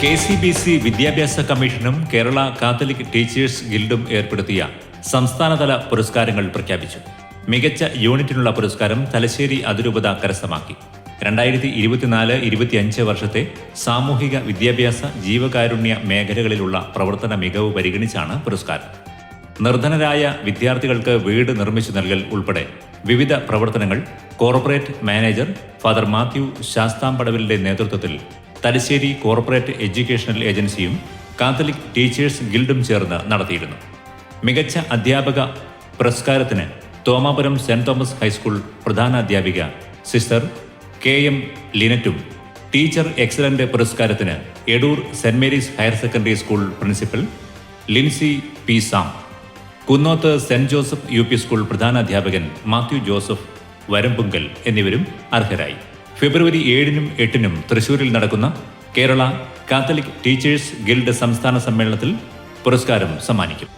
K C B C വിദ്യാഭ്യാസ കമ്മീഷനും Kerala Catholic teachers ഗിൽഡും ഏർപ്പെടുത്തിയ സംസ്ഥാനതല പുരസ്കാരങ്ങൾ പ്രഖ്യാപിച്ചു. മികച്ച യൂണിറ്റിനുള്ള പുരസ്കാരം തലശ്ശേരി അതിരൂപത കരസ്ഥമാക്കി. രണ്ടായിരത്തി ഇരുപത്തിനാല് ഇരുപത്തിയഞ്ച് വർഷത്തെ സാമൂഹിക വിദ്യാഭ്യാസ ജീവകാരുണ്യ മേഖലകളിലുള്ള പ്രവർത്തന മികവ് പരിഗണിച്ചാണ് പുരസ്കാരം. നിർധനരായ വിദ്യാർത്ഥികൾക്ക് വീട് നിർമ്മിച്ചു നൽകൽ ഉൾപ്പെടെ വിവിധ പ്രവർത്തനങ്ങൾ കോർപ്പറേറ്റ് മാനേജർ ഫാദർ മാത്യു ശാസ്താംപടവിലിന്റെ നേതൃത്വത്തിൽ തലശ്ശേരി കോർപ്പറേറ്റ് എഡ്യൂക്കേഷണൽ ഏജൻസിയും കാത്തലിക് ടീച്ചേഴ്സ് ഗിൽഡും ചേർന്ന് നടത്തിയിരുന്നു. മികച്ച അധ്യാപക പുരസ്കാരത്തിന് തോമാപുരം സെന്റ് തോമസ് ഹൈസ്കൂൾ പ്രധാന അധ്യാപിക സിസ്റ്റർ കെ എം ലിനറ്റും ടീച്ചർ എക്സലന്റ് പുരസ്കാരത്തിന് Edoor saint Mary's higher secondary school principal Lincy P Sam. Kunnoth saint Joseph U P school പ്രധാനാധ്യാപകൻ Mathew Joseph Varambunkal എന്നിവരും അർഹരായി. ഫെബ്രുവരി ഏഴിനും എട്ടിനും തൃശൂരിൽ നടക്കുന്ന കേരള കാത്തലിക് ടീച്ചേഴ്സ് ഗിൽഡ് സംസ്ഥാന സമ്മേളനത്തിൽ പുരസ്കാരം സമ്മാനിക്കും.